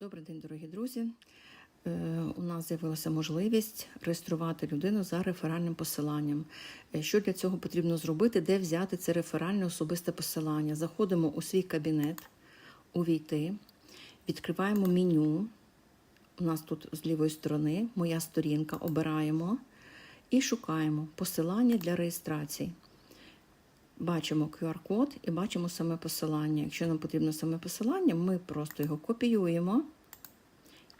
Добрий день, дорогі друзі. Е, У нас з'явилася можливість реєструвати людину за реферальним посиланням. Е, Що для цього потрібно зробити? Де взяти це реферальне особисте посилання? Заходимо у свій кабінет, увійти, відкриваємо меню. У нас тут з лівої сторони моя сторінка, обираємо і шукаємо посилання для реєстрації. Бачимо QR-код і бачимо саме посилання. Якщо нам потрібно саме посилання, ми просто його копіюємо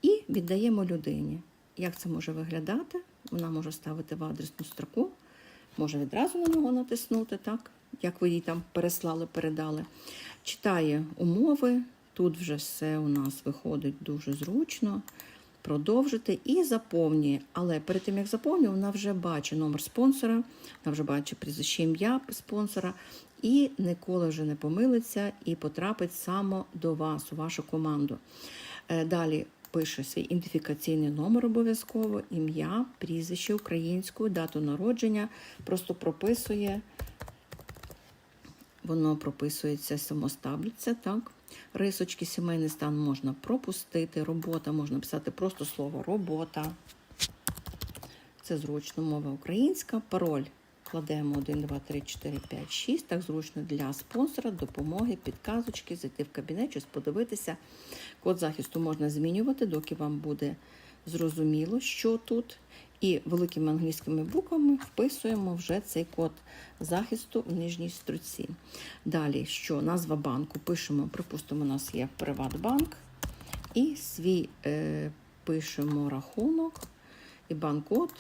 і віддаємо людині. Як це може виглядати? Вона може ставити в адресну строку, може відразу на нього натиснути, так, як ви їй там переслали, передали. Читає умови, тут вже все у нас виходить дуже зручно. Продовжити і заповнює. Але перед тим, як заповнює, вона вже бачить номер спонсора, вона вже бачить прізвище ім'я спонсора, і ніколи вже не помилиться і потрапить саме до вас, у вашу команду. Е, Далі пише свій ідентифікаційний номер обов'язково, ім'я, прізвище українською, дату народження, просто прописує. Воно прописується самостаблюється, так? Рисочки, сімейний стан можна пропустити, робота, можна писати просто слово робота. Це зручно мова українська. Пароль кладемо 1, 2, 3, 4, 5, 6. Так зручно для спонсора, допомоги, підказочки, зайти в кабінет, щось подивитися. Код захисту можна змінювати, доки вам буде зрозуміло, що тут. І великими англійськими буквами вписуємо вже цей код захисту в нижній строці. Далі, що назва банку пишемо, припустимо, у нас є Приватбанк, і свій е, пишемо рахунок і банкод,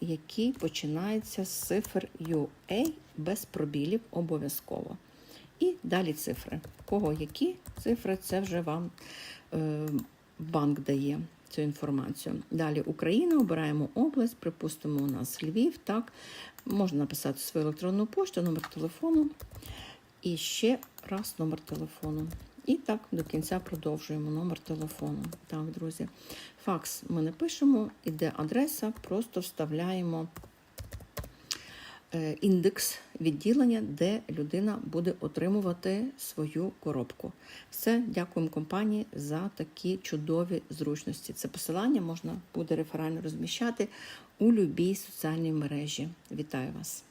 який починається з цифр UA без пробілів обов'язково. І далі цифри. Кого які цифри, це вже вам е, банк дає цю інформацію. Далі Україна, обираємо область, припустимо, у нас Львів. Так, можна написати свою електронну пошту, номер телефону. І ще раз номер телефону. І так до кінця продовжуємо номер телефону. Так, друзі. Факс ми не пишемо, іде адреса, просто вставляємо індекс відділення, де людина буде отримувати свою коробку. Все, дякуємо компанії за такі чудові зручності. Це посилання можна буде реферально розміщати у будь-якій соціальній мережі. Вітаю вас!